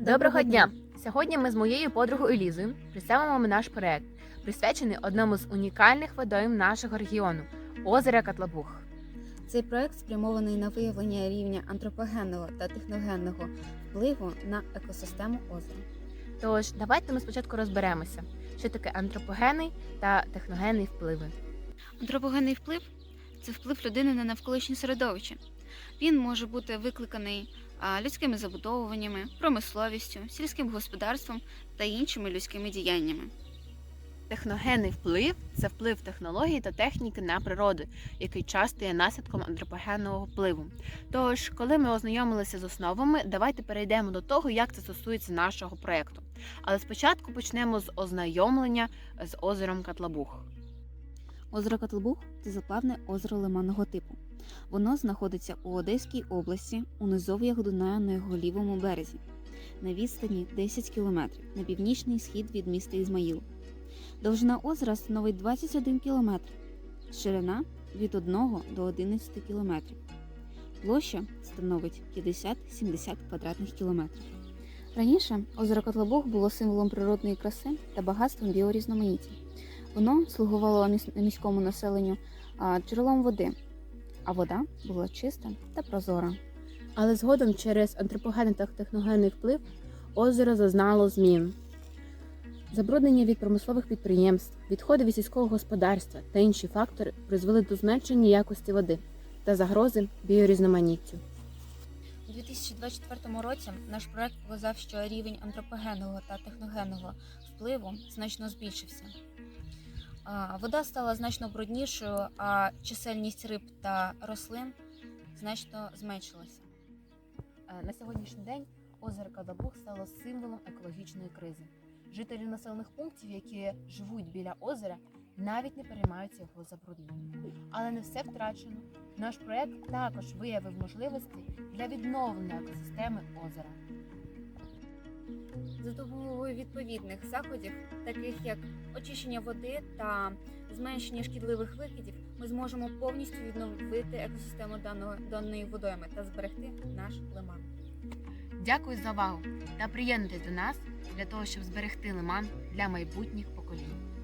Доброго дня! Сьогодні ми з моєю подругою Лізою представимо наш проект, присвячений одному з унікальних водойм нашого регіону озера Катлабух. Цей проект спрямований на виявлення рівня антропогенного та техногенного впливу на екосистему озера. Тож давайте ми спочатку розберемося, що таке антропогенний та техногенний впливи. Антропогенний вплив це вплив людини на навколишнє середовище. Він може бути викликаний людськими забудовуваннями, промисловістю, сільським господарством та іншими людськими діяннями. Техногенний вплив це вплив технологій та техніки на природу, який часто є наслідком антропогенного впливу. Тож, коли ми ознайомилися з основами, давайте перейдемо до того, як це стосується нашого проекту. Але спочатку почнемо з ознайомлення з озером Катлабух. Озеро Котлбух це заплавне озеро лиманного типу. Воно знаходиться у Одеській області у низов'ях Дунаю на його лівому березі, на відстані 10 км на північний схід від міста Ізмаїл. Довжина озера становить 21 км, ширина від 1 до 11 км. Площа становить 50-70 квадратних кілометрів. Раніше озеро Котлобух було символом природної краси та багатством біорізноманіття. Воно слугувало міському населенню джерелом води, а вода була чиста та прозора. Але згодом через антропогенний та техногенний вплив озеро зазнало змін. Забруднення від промислових підприємств, відходи від сільського господарства та інші фактори призвели до зменшення якості води та загрози біорізноманіттю. У 2024 році наш проект показав, що рівень антропогенного та техногенного впливу значно збільшився. Вода стала значно бруднішою, а чисельність риб та рослин значно зменшилася. Е, На сьогоднішній день озеро Кадабух стало символом екологічної кризи. Жителі населених пунктів, які живуть біля озера, навіть не переймаються його забрудненням. Але не все втрачено. Наш проект також виявив можливості для відновлення екосистеми озера. За допомогою відповідних заходів, таких як очищення води та зменшення шкідливих викидів, ми зможемо повністю відновити екосистему даного, даної водойми та зберегти наш лиман. Дякую за увагу та приєднуйтесь до нас для того, щоб зберегти лиман для майбутніх поколінь.